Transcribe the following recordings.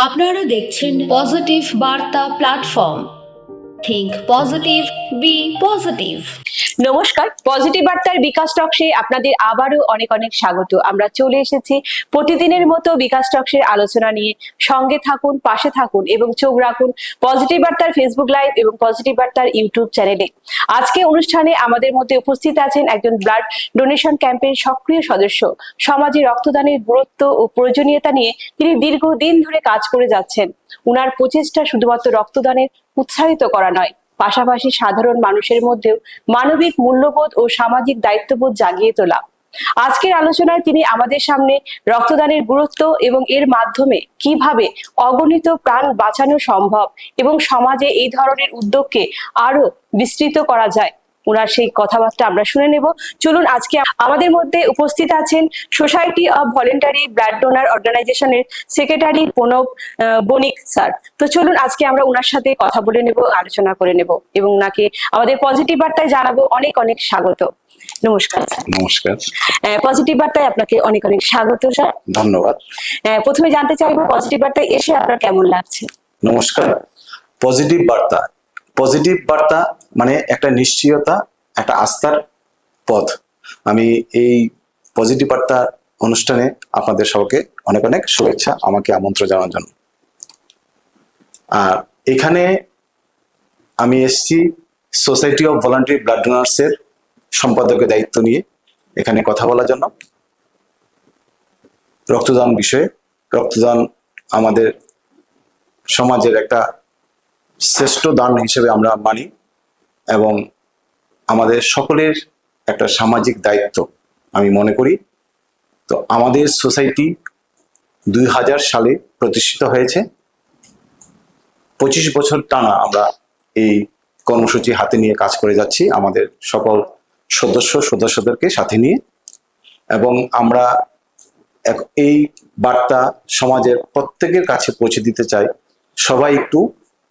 আপনারা দেখছেন positive Barta platform think positive be positive নমস্কার পজিটিভ বার্তার বিকাশ টক্সে আপনাদের আবারও অনেক অনেক স্বাগত। আমরা চলে এসেছি প্রতিদিনের মতো বিকাশ টক্সের আলোচনা নিয়ে। সঙ্গে থাকুন, পাশে থাকুন এবং চোখ রাখুন পজিটিভ বার্তার ফেসবুক লাইভ এবং পজিটিভ বার্তার ইউটিউব চ্যানেলে আজকে অনুষ্ঠানে আমাদের মধ্যে উপস্থিত আছেন একজন ব্লাড ডোনেশন ক্যাম্পের সক্রিয় সদস্য। সমাজে রক্তদানের গুরুত্ব ও প্রয়োজনীয়তা নিয়ে তিনি দীর্ঘদিন ধরে কাজ করে যাচ্ছেন। উনার প্রচেষ্টা শুধুমাত্র রক্তদানের উৎসাহিত করা নয়, পাশাপাশি সাধারণ মানুষের মধ্যেও মানবিক মূল্যবোধ ও সামাজিক দায়িত্ববোধ জাগিয়ে তোলা। আজকের আলোচনায় তিনি আমাদের সামনে রক্তদানের গুরুত্ব এবং এর মাধ্যমে কীভাবে অগণিত প্রাণ বাঁচানো সম্ভব এবং সমাজে এই ধরনের উদ্যোগকে আরও বিস্তৃত করা যায় ওনার সেই কথাবার্তা আমরা শুনে নেব। চলুন আজকে আমাদের মধ্যে উপস্থিত আছেন society of voluntary blood donor অর্গানাইজেশনের সেক্রেটারি প্রণব বণিক স্যার। তো চলুন আজকে আমরা ওনার সাথে কথা বলে নেব আলোচনা করে নেব এবং ওনাকে আমাদের পজিটিভ বার্তায় জানাব। অনেক অনেক স্বাগত। নমস্কার স্যার। নমস্কার। পজিটিভ বার্তায় আপনাকে অনেক অনেক স্বাগত স্যার। ধন্যবাদ। প্রথমে জানতে চাইব পজিটিভ বার্তায় এসে আপনার কেমন লাগছে? নমস্কার। পজিটিভ বার্তা পজিটিভ বার্তা মানে একটা নিশ্চয়তা, একটা আস্থার পথ। আমি এই পজিটিভ বার্তা অনুষ্ঠানে আপনাদের সবাইকে অনেক অনেক শুভেচ্ছা, আমাকে আমন্ত্রণ জানানোর জন্য। আর এখানে আমি এসেছি সোসাইটি অফ ভলান্টারি ব্লাড ডোনার্সের সম্পাদকের দায়িত্ব নিয়ে এখানে কথা বলার জন্য। রক্তদান বিষয়ে, রক্তদান আমাদের সমাজের একটা শ্রেষ্ঠ দান হিসেবে আমরা মানি এবং আমাদের সকলের একটা সামাজিক দায়িত্ব আমি মনে করি। তো আমাদের সোসাইটি দুই হাজার সালে প্রতিষ্ঠিত হয়েছে। পঁচিশ বছর টানা আমরা এই কর্মসূচি হাতে নিয়ে কাজ করে যাচ্ছি আমাদের সকল সদস্য সদস্যদেরকে সাথে নিয়ে এবং আমরা এই বার্তা সমাজের প্রত্যেকের কাছে পৌঁছে দিতে চাই। সবাই একটু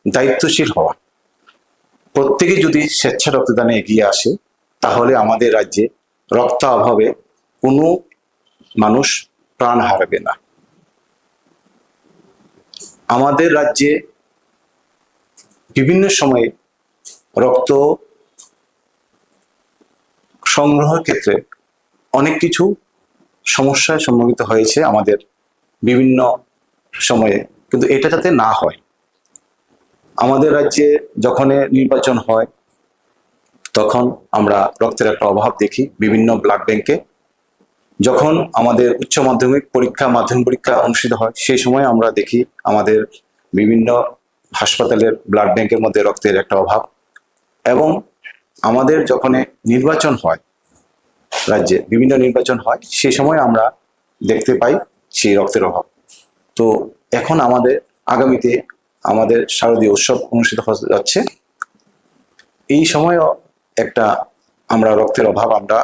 দায়িত্বশীল হওয়া। প্রত্যেকে যদি স্বেচ্ছা রক্তদানে এগিয়ে আসে, তাহলে আমাদের রাজ্যে রক্ত অভাবে কোনো মানুষ প্রাণ হারাবে না। আমাদের রাজ্যে বিভিন্ন সময়ে রক্ত সংগ্রহের ক্ষেত্রে অনেক কিছু সমস্যায় সম্মুখীন হয়েছে আমাদের বিভিন্ন সময়ে, কিন্তু এটা যাতে না হয় আমাদের রাজ্যে যখন নির্বাচন হয়, তখন আমরা রক্তের একটা অভাব দেখি বিভিন্ন ব্লাড ব্যাংকে যখন আমাদের উচ্চ মাধ্যমিক পরীক্ষা মাধ্যমিক পরীক্ষা অনুষ্ঠিত হয়, সেই সময় আমরা দেখি আমাদের বিভিন্ন হাসপাতালের ব্লাড ব্যাংকের মধ্যে রক্তের একটা অভাব। এবং আমাদের যখন নির্বাচন হয়, রাজ্যে বিভিন্ন নির্বাচন হয়, সেই সময় আমরা দেখতে পাই সেই রক্তের অভাব। তো এখন আমাদের আগামীতে আমাদের শারদীয় উৎসব অনুষ্ঠিত হতে যাচ্ছে। এই সময়ও একটা আমরা রক্তের অভাব আমরা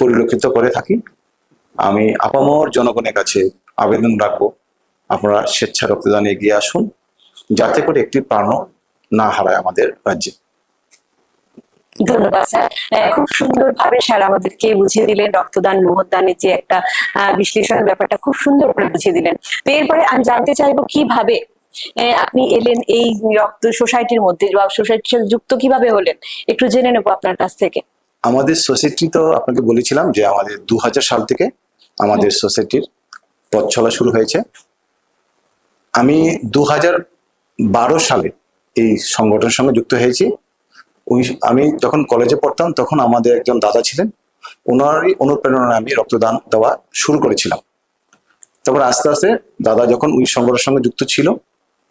পরিলক্ষিত করে থাকি। আমি আপামর জনগণের কাছে আবেদন রাখব, আপনারা স্বেচ্ছা রক্তদানে এগিয়ে আসুন, যাতে করে একটি প্রাণও না হারায় আমাদের রাজ্যে। ধন্যবাদ, স্যার। খুব সুন্দরভাবে স্যার আমাদেরকে বুঝিয়ে দিলেন, রক্তদান মহদানের যে একটা বিশ্লেষণের ব্যাপারটা খুব সুন্দর করে বুঝিয়ে দিলেন। তো এরপরে আমি জানতে চাইব কীভাবে আপনি এলেন এই রক্ত সোসাইটির মধ্যে বা সোসাইটির সাথে যুক্ত কীভাবে হলেন? একটু জেনে নেব আপনার কাছ থেকে। আমাদের সোসাইটি তো আপনাকে বলেছিলাম যে আমাদের দু সাল থেকে আমাদের সোসাইটির পথ চলা শুরু হয়েছে। আমি দু বারো সালে এই সংগঠনের সঙ্গে যুক্ত হয়েছি। ওই আমি যখন কলেজে পড়তাম তখন আমাদের একজন দাদা ছিলেন। ওনারই অনুপ্রেরণায় আমি রক্তদান দেওয়া শুরু করেছিলাম। তারপর আস্তে আস্তে দাদা যখন ওই সংগঠনের সঙ্গে যুক্ত ছিল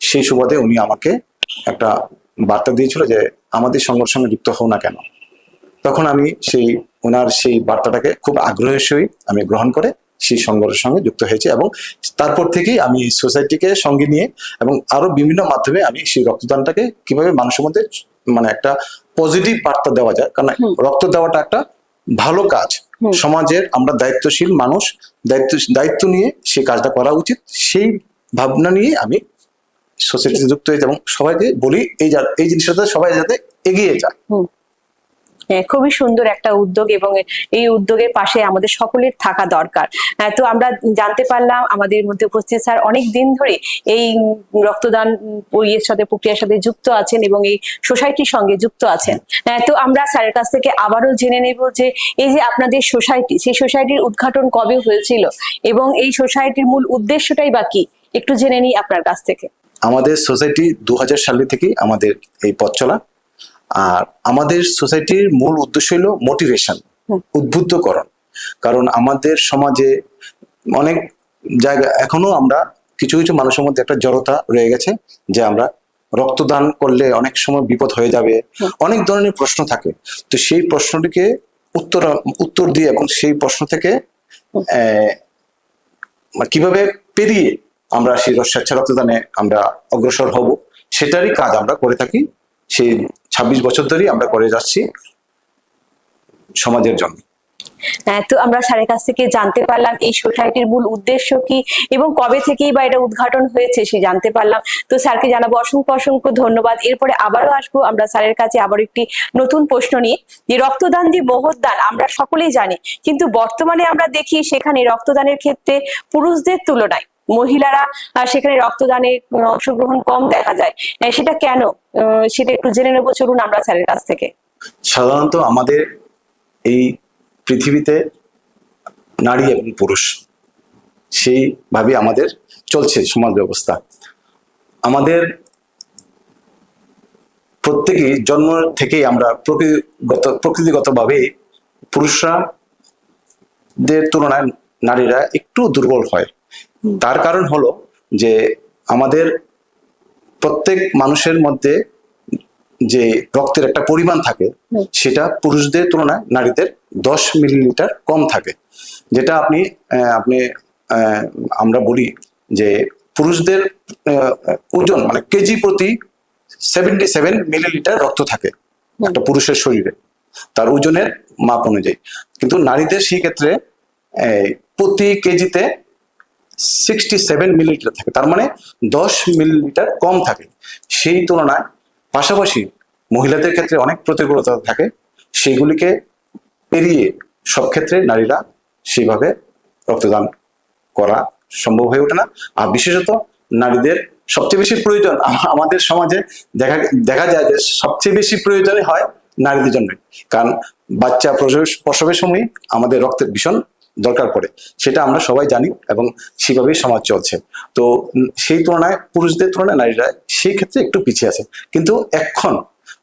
সেই সুবাদে উনি আমাকে একটা বার্তা দিয়েছিল যে আমাদের সংগঠনের সঙ্গে যুক্ত হও না কেন। তখন আমি সেই ওনার সেই বার্তাটাকে খুব আগ্রহের সহিত আমি গ্রহণ করে সেই সংগঠনের সঙ্গে যুক্ত হয়েছি এবং তারপর থেকেই আমি সোসাইটিকে সঙ্গে নিয়ে এবং আরও বিভিন্ন মাধ্যমে আমি সেই রক্তদানটাকে কীভাবে মানুষের মধ্যে মানে একটা পজিটিভ বার্তা দেওয়া যায়। কারণ রক্ত দেওয়াটা একটা ভালো কাজ। সমাজের আমরা দায়িত্বশীল মানুষ দায়িত্ব দায়িত্ব নিয়ে সেই কাজটা করা উচিত। সেই ভাবনা নিয়ে আমি সোসাইটিতে যুক্ত হয়েছি এবং সবাইকে বলি এই এই জিনিসটাতে সবাই যাতে এগিয়ে যায়। খুবই সুন্দর একটা উদ্যোগ এবং এই উদ্যোগের পাশে আমাদের সকলের থাকা দরকার। তো আমরা জানতে পারলাম আমাদের মধ্যে উপস্থিত স্যার অনেক দিন ধরে এই রক্তদান ইয়ের সাথে প্রক্রিয়ার সাথে যুক্ত আছেন এবং এই সোসাইটির সঙ্গে যুক্ত আছেন। তো আমরা স্যারের কাছ থেকে আবারও জেনে নেব যে এই যে আপনাদের সোসাইটি সেই সোসাইটির উদ্ঘাটন কবে হয়েছিল এবং এই সোসাইটির মূল উদ্দেশ্যটাই বা কি? একটু জেনে নিই আপনার কাছ থেকে। আমাদের সোসাইটি দু সালে থেকে আমাদের এই পথ চলা। আর আমাদের সোসাইটির মূল উদ্দেশ্য হলো মোটিভেশন উদ্বুদ্ধকরণ। কারণ আমাদের সমাজে অনেক জায়গা এখনও আমরা কিছু কিছু মানুষের মধ্যে একটা জড়তা রয়ে গেছে যে আমরা রক্তদান করলে অনেক সময় বিপদ হয়ে যাবে। অনেক ধরনের প্রশ্ন থাকে। তো সেই প্রশ্নটিকে উত্তর উত্তর দিয়ে এবং সেই প্রশ্ন থেকে কীভাবে পেরিয়ে আমরা সেই স্বেচ্ছা রক্তদানে আমরা অগ্রসর হব। সেটারই কাজ আমরা করে থাকি। সেই ছাব্বিশ বছর ধরেই আমরা করে যাচ্ছি সমাজের জন্য। হ্যাঁ, তো আমরা স্যারের কাছ থেকে জানতে পারলাম এই সোসাইটির মূল উদ্দেশ্য কি এবং কবে থেকেই বা এটা উদ্ঘাটন হয়েছে সে জানতে পারলাম। তো স্যারকে জানাব অসংখ্য অসংখ্য ধন্যবাদ। এরপরে আবারও আসব আমরা স্যারের কাছে আবার একটি নতুন প্রশ্ন নিয়ে। যে রক্তদান যে মহৎদান আমরা সকলেই জানি কিন্তু বর্তমানে আমরা দেখি সেখানে রক্তদানের ক্ষেত্রে পুরুষদের তুলনায় মহিলারা সেখানে রক্তদানে অংশগ্রহণ কম দেখা যায়। সেটা কেন? সেটা একটু জেনে নেব, চলুন আমরা স্যারের কাছ থেকে। সাধারণত আমাদের এই পৃথিবীতে নারী এবং পুরুষ সেইভাবে আমাদের চলছে সমাজ ব্যবস্থা। আমাদের প্রত্যেকেই জন্ম থেকেই আমরা প্রকৃতিগত, প্রকৃতিগতভাবে পুরুষরা দের তুলনায় নারীরা একটু দুর্বল হয়। তার কারণ হলো যে আমাদের প্রত্যেক মানুষের মধ্যে যে রক্তের একটা পরিমাণ থাকে সেটা পুরুষদের তুলনায় নারীদের দশ মিলিলিটার কম থাকে। যেটা আপনি আপনি আমরা বলি যে পুরুষদের ওজন মানে কেজি প্রতি সেভেন্টি সেভেন মিলিলিটার রক্ত থাকে একটা পুরুষের শরীরে। তার ওজনের মাপ অনুযায়ী। কিন্তু নারীদের সেই ক্ষেত্রে প্রতি কেজিতে সিক্সটি সেভেন মিলিলিটার থাকে। তার মানে দশ মিলিলিটার কম থাকে। সেই তুলনায় পাশাপাশি মহিলাদের ক্ষেত্রে অনেক প্রতিকূলতা থাকে। সেগুলিকে পেরিয়ে সব ক্ষেত্রে নারীরা সেইভাবে রক্তদান করা সম্ভব হয়ে ওঠে না। আর বিশেষত নারীদের সবচেয়ে বেশি প্রয়োজন আমাদের সমাজে দেখা দেখা যায় যে সবচেয়ে বেশি প্রয়োজনই হয় নারীদের জন্য। কারণ বাচ্চা প্রসব, প্রসবের সময় আমাদের রক্তের ভীষণ দরকার পড়ে। সেটা আমরা সবাই জানি এবং সেভাবেই সমাজ চলছে। তো সেই তুলনায় পুরুষদের তুলনায় নারীরা সেই ক্ষেত্রে একটু পিছিয়ে আছে। কিন্তু এখন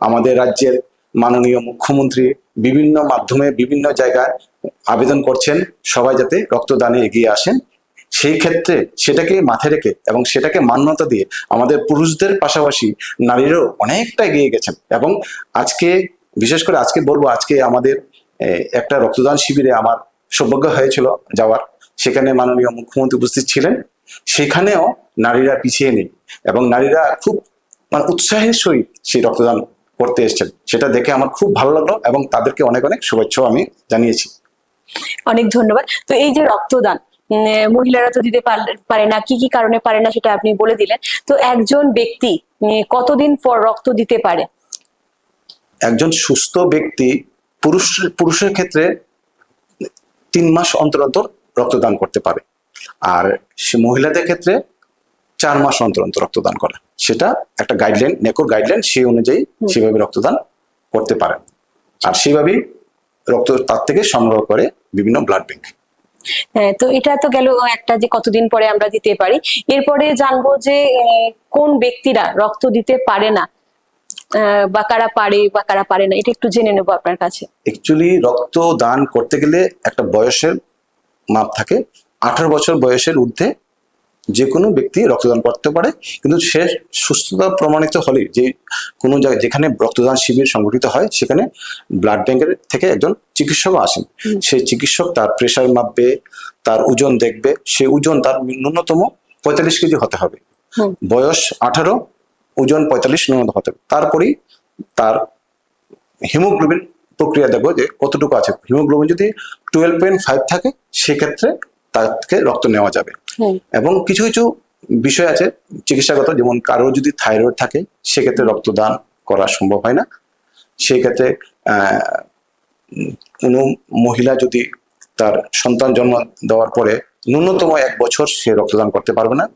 আমাদের রাজ্যের মাননীয় মুখ্যমন্ত্রী বিভিন্ন মাধ্যমে বিভিন্ন জায়গায় আবেদন করছেন সবাই যাতে রক্তদানে এগিয়ে আসেন। সেই ক্ষেত্রে সেটাকে মাথায় রেখে এবং সেটাকে মান্যতা দিয়ে আমাদের পুরুষদের পাশাপাশি নারীরাও অনেকটা এগিয়ে গেছেন এবং আজকে, বিশেষ করে আজকে বলব, আজকে আমাদের একটা রক্তদান শিবিরে আমার সৌভাগ্য হয়েছিল যাওয়ার। সেখানে মাননীয় মুখ্যমন্ত্রী উপস্থিত ছিলেন। সেখানেও নারীরা পিছিয়ে নেই এবং নারীরা খুব মানে উৎসাহের সহিত সেই রক্তদান করতে এসেছেন। সেটা দেখে আমার খুব ভালো লাগল এবং তাদেরকে অনেক অনেক শুভেচ্ছাও আমি জানিয়েছি। অনেক ধন্যবাদ। তো এই যে রক্তদান মহিলারা তো দিতে পার- পারে না কি কি কারণে পারে না সেটা আপনি বলে দিলেন। তো একজন ব্যক্তি কতদিন পর রক্ত দিতে পারে? একজন সুস্থ ব্যক্তি পুরুষ পুরুষের ক্ষেত্রে তিন মাস অন্তর অন্তর রক্তদান করতে পারে। আর সে মহিলাদের ক্ষেত্রে চার মাস অন্তর অন্তর রক্তদান করা। সেটা একটা গাইডলাইন নেকোর গাইডলাইন সেই অনুযায়ী সেভাবে রক্তদান করতে পারে। আর সেভাবেই রক্ত তার থেকে সংগ্রহ করে বিভিন্ন ব্লাড ব্যাংক হ্যাঁ তো এটা তো গেল একটা যে কতদিন পরে আমরা দিতে পারি। এরপরে জানব যে কোন ব্যক্তিরা রক্ত দিতে পারে না? বা কারা পারে বা কারা পারে না এটা একটু জেনে নেব আপনার কাছে। অ্যাকচুয়ালি রক্ত দান করতে গেলে একটা বয়সের মাপ থাকে। আঠারো বছর বয়সের ঊর্ধ্বে যে কোনো ব্যক্তি রক্তদান করতে পারে কিন্তু সে সুস্থতা প্রমাণিত হলে যে কোনো জায়গায় যেখানে রক্তদান শিবির সংগঠিত হয় সেখানে ব্লাড ব্যাংকের থেকে একজন চিকিৎসকও আসেন। সেই চিকিৎসক তার প্রেশার মাপবে তার ওজন দেখবে সেই ওজন তার ন্যূনতম পঁয়তাল্লিশ কেজি হতে হবে। বয়স আঠারো ওজন পঁয়তাল্লিশ ন্যূনতম হতে হবে। তারপরেই তার হিমোগ্লোবিন প্রক্রিয়া দেখব যে কতটুকু আছে। হিমোগ্লোবিন যদি টুয়েলভ পয়েন্ট ফাইভ থাকে সেক্ষেত্রে তাকে রক্ত নেওয়া যাবে। এবং কিছু কিছু বিষয় আছে চিকিৎসাগত যেমন কারোর যদি থাইরয়েড থাকে সেক্ষেত্রে রক্তদান করা সম্ভব হয় না। সেক্ষেত্রে আহ, কোনো মহিলা যদি তার সন্তান জন্ম দেওয়ার পরে ন্যূনতম এক বছর সে রক্তদান করতে পারবে না।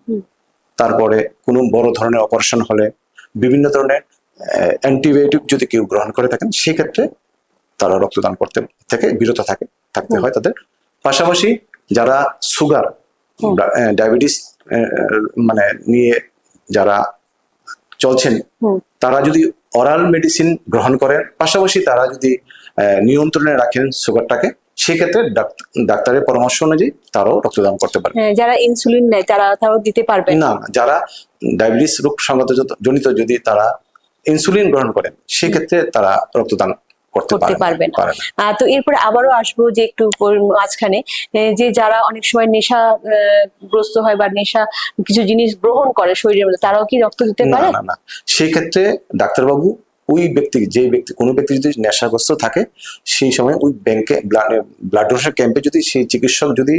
তারপরে কোনো বড় ধরনের অপারেশন হলে বিভিন্ন ধরনের অ্যান্টিবায়োটিক যদি কেউ গ্রহণ করে থাকেন সেক্ষেত্রে তারা রক্তদান করতে থেকে বিরত থাকে থাকতে হয় তাদের। পাশাপাশি যারা সুগার ডায়াবেটিস মানে নিয়ে যারা চলছেন তারা যদি অরাল মেডিসিন গ্রহণ করেন পাশাপাশি তারা যদি নিয়ন্ত্রণে রাখেন সুগারটাকে সেক্ষেত্রে ডাক- ডাক্তারের পরামর্শ অনুযায়ী তারাও রক্তদান করতে পারে হ্যাঁ, যারা ইনসুলিন নেয় তারা তারাও দিতে পারবে। না যারা ডায়াবেটিস রোগ সংগত জনিত যদি তারা ইনসুলিন গ্রহণ করেন সেক্ষেত্রে তারা রক্তদান করতে করতে পারে পারবে না। পারে না। আহ, তো এরপরে আবারও আসব যে একটু মাঝখানে যে যারা অনেক সময় নেশা গ্রস্ত হয় বা নেশা কিছু জিনিস গ্রহণ করে শরীরের মধ্যে তারাও কি রক্ত দিতে না পারে? না না। সেই ক্ষেত্রে ডাক্তারবাবু ওই ব্যক্তি যে ব্যক্তি কোনো ব্যক্তি যদি নেশাগ্রস্ত থাকে সেই সময় ওই ব্যাংকে ব্লাড ডোনেশন ক্যাম্পে যদি সেই চিকিৎসক যদি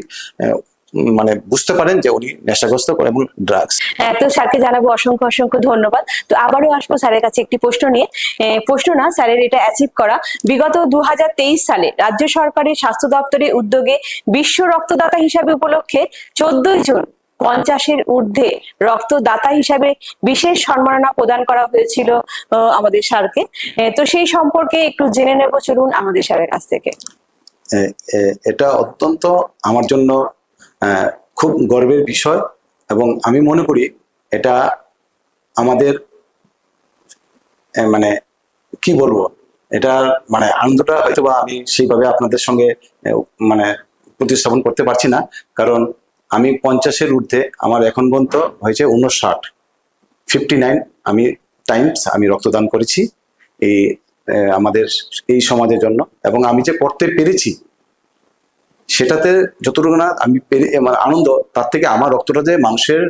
মানে বুঝতে পারেন যে উনি নেশাগ্রস্ত করে এবং ড্রাগস হ্যাঁ, তো স্যারকে জানাব অসংখ্য অসংখ্য ধন্যবাদ। তো আবারও আসব স্যারের কাছে একটি প্রশ্ন নিয়ে। প্রশ্ন না স্যারের এটা অ্যাচিভ করা। বিগত দু হাজার তেইশ সালে রাজ্য সরকারের স্বাস্থ্য দপ্তরের উদ্যোগে বিশ্ব রক্তদাতা হিসাবে উপলক্ষে চোদ্দই জুন পঞ্চাশের ঊর্ধ্বে রক্তদাতা হিসাবে বিশেষ সম্মাননা প্রদান করা হয়েছিল আমাদের স্যারকে। তো সেই সম্পর্কে একটু জেনে নেব, চলুন আমাদের স্যারের কাছ থেকে। এটা অত্যন্ত আমার জন্য খুব গর্বের বিষয় এবং আমি মনে করি এটা আমাদের মানে কি বলব, এটা মানে আনন্দটা হয়তো বা আমি সেইভাবে আপনাদের সঙ্গে মানে প্রতিস্থাপন করতে পারছি না। কারণ আমি পঞ্চাশের ঊর্ধ্বে আমার এখন পর্যন্ত হয়েছে উনষাট ফিফটি নাইন আমি টাইমস আমি রক্তদান করেছি এই আমাদের এই সমাজের জন্য। এবং আমি যে করতে পেরেছি, সেটাতে যতটুকু না আমি পেরে, এ মানে আনন্দ, তার থেকে আমার রক্তটা যে মানুষের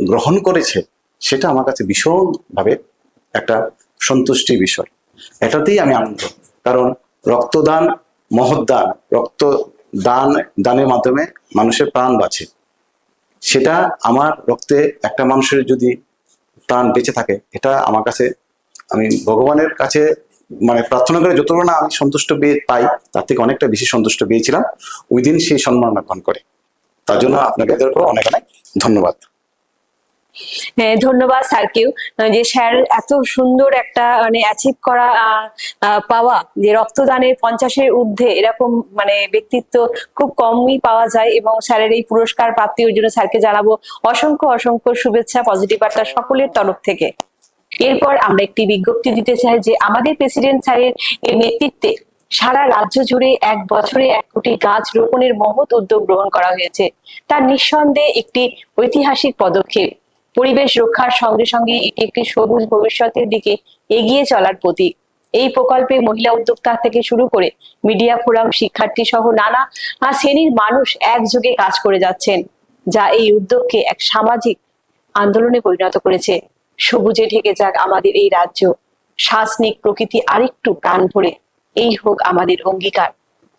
গ্রহণ করেছে, সেটা আমার কাছে ভীষণভাবে একটা সন্তুষ্টির বিষয়। এটাতেই আমি আনন্দ। কারণ রক্তদান মহৎদান রক্ত দান দানের মাধ্যমে মানুষের প্রাণ বাঁচে। সেটা আমার রক্তে একটা মানুষের যদি প্রাণ বেঁচে থাকে, এটা আমার কাছে, আমি ভগবানের কাছে মানে প্রার্থনা করে যতটা না আমি সন্তুষ্ট পেয়ে পাই, তার থেকে অনেকটা বেশি সন্তুষ্ট পেয়েছিলাম, ওই দিন সেই সম্মান গ্রহণ করে। তার জন্য আপনাকে অনেক অনেক ধন্যবাদ। ধন্যবাদ স্যারকেও যে স্যার এত সুন্দর একটা মানে অ্যাচিভ করা পাওয়া, যে রক্তদানের পঞ্চাশের ঊর্ধ্বে এরকম মানে ব্যক্তিত্ব খুব কমই পাওয়া যায় এবং স্যারের এই পুরস্কার প্রাপ্তির জন্য স্যারকে জানাব অসংখ্য অসংখ্য শুভেচ্ছা পজিটিভ বার্তা সকলের তরফ থেকে। এরপর আমরা একটি বিজ্ঞপ্তি দিতে চাই যে আমাদের প্রেসিডেন্ট স্যারের নেতৃত্বে সারা রাজ্য জুড়ে এক বছরে এক কোটি গাছ রোপণের মহৎ উদ্যোগ গ্রহণ করা হয়েছে। তার নিঃসন্দেহে একটি ঐতিহাসিক পদক্ষেপ। পরিবেশ রক্ষার সঙ্গে সঙ্গে এটি একটি সবুজ ভবিষ্যতের দিকে এগিয়ে চলার প্রতীক। এই প্রকল্পে মহিলা উদ্যোক্তা থেকে শুরু করে মিডিয়া ফোরাম, শিক্ষার্থী সহ নানা শ্রেণির মানুষ একযোগে কাজ করে যাচ্ছেন, যা এই উদ্যোগকে এক সামাজিক আন্দোলনে পরিণত করেছে। সবুজে ঢেকে যাক আমাদের এই রাজ্য শ্বাস নিক প্রকৃতি আরেকটু প্রাণ ভরে, এই হোক আমাদের অঙ্গীকার।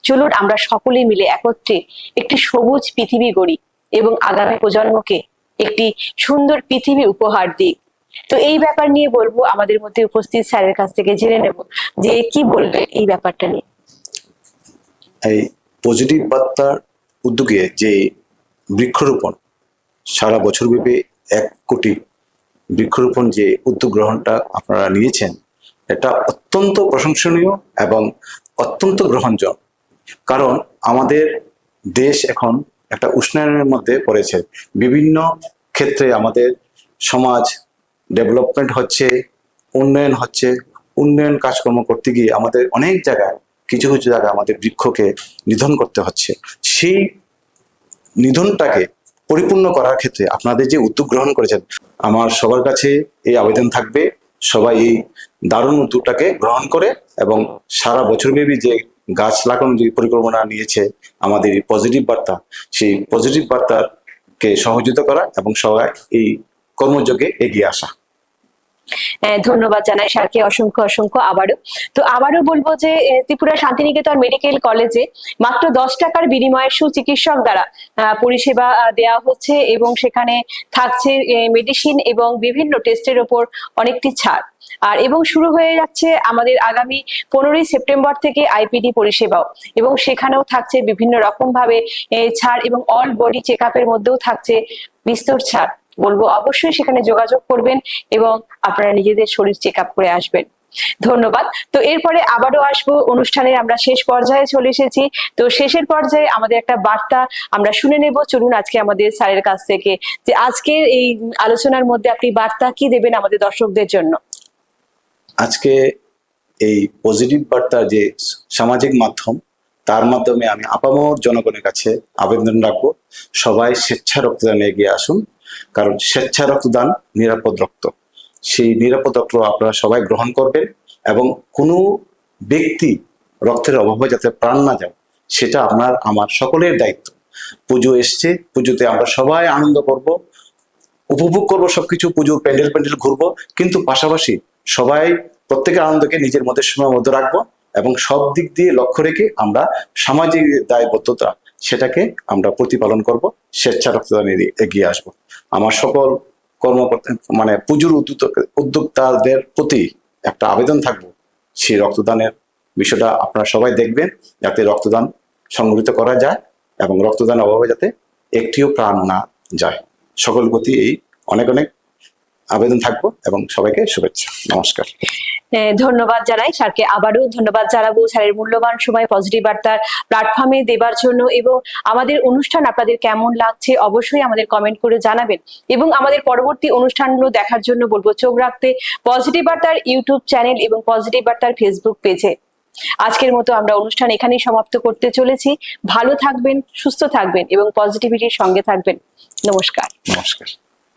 চলুন আমরা সকলে মিলে একত্রে একটি সবুজ পৃথিবী গড়ি এবং আগামী প্রজন্মকে একটি সুন্দর পৃথিবী উপহার দিক। তো এই ব্যাপার নিয়ে বলব, আমাদের মধ্যে উপস্থিত স্যারের কাছ থেকে জেনে নেব যে কি বলবে এই ব্যাপারটা নিয়ে। এই পজিটিভ বার্তার উদ্যোগে যে বৃক্ষরোপণ, সারা বছরব্যাপী এক কোটি বৃক্ষরোপণ যে উদ্যোগ গ্রহণটা আপনারা নিয়েছেন, এটা অত্যন্ত প্রশংসনীয় এবং অত্যন্ত গ্রহণযোগ্য। কারণ আমাদের দেশ এখন একটা উষ্ণায়নের মধ্যে পড়েছে। বিভিন্ন ক্ষেত্রে আমাদের সমাজ ডেভেলপমেন্ট হচ্ছে, উন্নয়ন হচ্ছে। উন্নয়ন কাজকর্ম করতে গিয়ে আমাদের অনেক জায়গায়, কিছু কিছু জায়গায় আমাদের বৃক্ষকে নিধন করতে হচ্ছে। সেই নিধনটাকে পরিপূর্ণ করার ক্ষেত্রে আপনাদের যে উদ্যোগ গ্রহণ করেছেন, আমার সবার কাছে এই আবেদন থাকবে। সবাই এই দারুণ উদ্যোগটাকে গ্রহণ করে এবং সারা বছরব্যাপী যে গাছ লাগানোর যে পরিকল্পনা নিয়েছে আমাদের পজিটিভ বার্তা, সেই পজিটিভ বার্তাকে সহযোগিতা করা এবং সবাই এই কর্মযোগে এগিয়ে আসা। ধন্যবাদ জানাই স্যারকে, অসংখ্য অসংখ্য আবারও। তো আবারও বলব যে ত্রিপুরা শান্তিনিকেতন মেডিকেল কলেজে মাত্র দশ টাকার বিনিময়ে সুচিকিৎসক দ্বারা পরিষেবা দেওয়া হচ্ছে এবং সেখানে থাকছে মেডিসিন এবং বিভিন্ন টেস্টের ওপর অনেকটি ছাড়। আর এবং শুরু হয়ে যাচ্ছে আমাদের আগামী পনেরোই সেপ্টেম্বর থেকে আইপিডি পরিষেবাও। এবং সেখানেও থাকছে বিভিন্ন রকম ভাবে ছাড় এবং অল বডি চেক আপের মধ্যেও থাকছে বিস্তর ছাড়। বলব অবশ্যই সেখানে যোগাযোগ করবেন এবং আপনারা নিজেদের শরীর চেক আপ করে আসবেন। ধন্যবাদ। তো এরপরে আবারও আসব, অনুষ্ঠানের আমরা শেষ পর্যায়ে চলে এসেছি। তো শেষের পর্যায়ে আমাদের একটা বার্তা আমরা শুনে নেব। চলুন আজকে আমাদের স্যারের কাছ থেকে যে আজকের এই আলোচনার মধ্যে আপনি বার্তা কি দেবেন আমাদের দর্শকদের জন্য? আজকে এই পজিটিভ বার্তা যে সামাজিক মাধ্যম, তার মাধ্যমে আমি আপামর জনগণের কাছে আবেদন রাখব, সবাই স্বেচ্ছা রক্তদানে এগিয়ে আসুন। কারণ স্বেচ্ছা রক্তদান নিরাপদ রক্ত। সেই নিরাপদ রক্ত আপনারা সবাই গ্রহণ করবেন এবং কোনো ব্যক্তি রক্তের অভাবে যাতে প্রাণ না যায়, সেটা আপনার, আমার সকলের দায়িত্ব। পুজো এসছে, পুজোতে আমরা সবাই আনন্দ করব, উপভোগ করব সবকিছু পুজোর প্যান্ডেল প্যান্ডেল ঘুরবো, কিন্তু পাশাপাশি সবাই প্রত্যেকের আনন্দকে নিজের মধ্যে সীমাবদ্ধ রাখব এবং সব দিক দিয়ে লক্ষ্য রেখে আমরা সামাজিক দায়বদ্ধতা সেটাকে আমরা প্রতিপালন করব স্বেচ্ছা রক্তদানে এগিয়ে আসব। আমার সকল কর্মকর্তা মানে পুজোর উদ্যোক্তা- উদ্যোক্তাদের প্রতি একটা আবেদন থাকব সেই রক্তদানের বিষয়টা আপনারা সবাই দেখবেন যাতে রক্তদান সংগঠিত করা যায় এবং রক্তদানের অভাবে যাতে একটিও প্রাণ না যায়। সকল প্রতি এই অনেক অনেক আবেদন থাকব এবং সবাইকে শুভেচ্ছা। নমস্কার। ধন্যবাদ জানাই স্যারকে আবারও। ধন্যবাদ জানাব স্যারের মূল্যবান সময় পজিটিভ বার্তার প্ল্যাটফর্মে দেবার জন্য এবং আমাদের অনুষ্ঠান আপনাদের কেমন লাগছে অবশ্যই আমাদের কমেন্ট করে জানাবেন এবং আমাদের পরবর্তী অনুষ্ঠানগুলো দেখার জন্য বলব চোখ রাখতে পজিটিভ বার্তার ইউটিউব চ্যানেল এবং পজিটিভ বার্তার ফেসবুক পেজে আজকের মতো আমরা অনুষ্ঠান এখানেই সমাপ্ত করতে চলেছি। ভালো থাকবেন সুস্থ থাকবেন এবং পজিটিভিটির সঙ্গে থাকবেন। নমস্কার। নমস্কার।